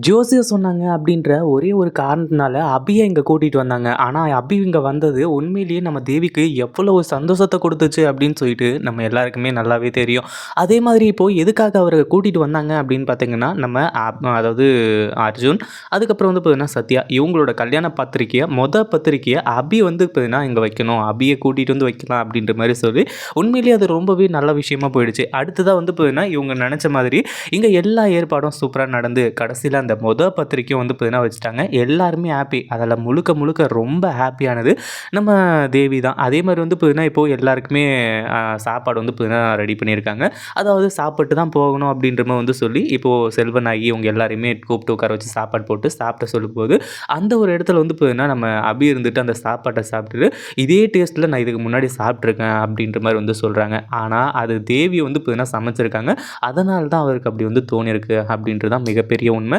ஜோசியர் சொன்னாங்க அப்படின்ற ஒரே ஒரு காரணத்தினால அபியை இங்கே கூட்டிகிட்டு வந்தாங்க. ஆனால் அபி இங்கே வந்தது உண்மையிலேயே நம்ம தேவிக்கு எவ்வளோ ஒரு சந்தோஷத்தை கொடுத்துச்சு அப்படின்னு சொல்லிட்டு நம்ம எல்லாருக்குமே நல்லாவே தெரியும். அதே மாதிரி இப்போது எதுக்காக அவரை கூட்டிகிட்டு வந்தாங்க அப்படின்னு பார்த்தீங்கன்னா நம்ம அப்- அதாவது அர்ஜுன் அதுக்கப்புறம் வந்து பார்த்தீங்கன்னா சத்யா. இவங்களோட கல்யாண பத்திரிக்கையை மொதல் பத்திரிக்கையை அபி வந்து பார்த்தீங்கன்னா இங்கே வைக்கணும். அபியை கூட்டிகிட்டு வந்து வைக்கலாம் அப்படின்ற மாதிரி சொல்லி உண்மையிலேயே அது ரொம்பவே நல்ல விஷயமா போயிடுச்சு. அடுத்ததாக வந்து பார்த்தீங்கன்னா இவங்க நினச்ச மாதிரி இங்கே எல்லா ஏற்பாடும் சூப்பராக நடந்து கடைசியில் அந்த மொதல் பத்திரிக்கையும் வந்து பார்த்தீங்கன்னா வச்சுட்டாங்க. எல்லாருமே ஹாப்பி அதில் முழுக்க முழுக்க ரொம்ப ஹாப்பியானது நம்ம தேவி தான். அதே மாதிரி வந்து பார்த்தீங்கன்னா இப்போது எல்லாருக்குமே சாப்பாடு வந்து பார்த்தீங்கன்னா ரெடி பண்ணியிருக்காங்க. அதாவது சாப்பிட்டு தான் போகணும் அப்படின்ற மாதிரி வந்து சொல்லி இப்போது செல்வன் ஆகி இவங்க எல்லாரையுமே கூப்பிட்டு உட்கார வச்சு சாப்பாடு போட்டு சாப்பிட சொல்லும்போது அந்த ஒரு இடத்துல வந்து பார்த்தீங்கன்னா நம்ம அபி இருந்துட்டு அந்த சாப்பாட்டை சாப்பிட்டுட்டு இதே டேஸ்ட்டில் நான் இதுக்கு முன்னாடி சாப்பிட்ருக்கேன் அப்படின்ற மாதிரி வந்து சொல்கிறாங்க ஆனால் அது தேவி வந்து பார்த்தீங்கன்னா சமைச்சிருக்காங்க. அதனால தான் அவருக்கு அப்படி வந்து தோணியிருக்கு அப்படின்றது தான் மிகப்பெரிய உண்மை.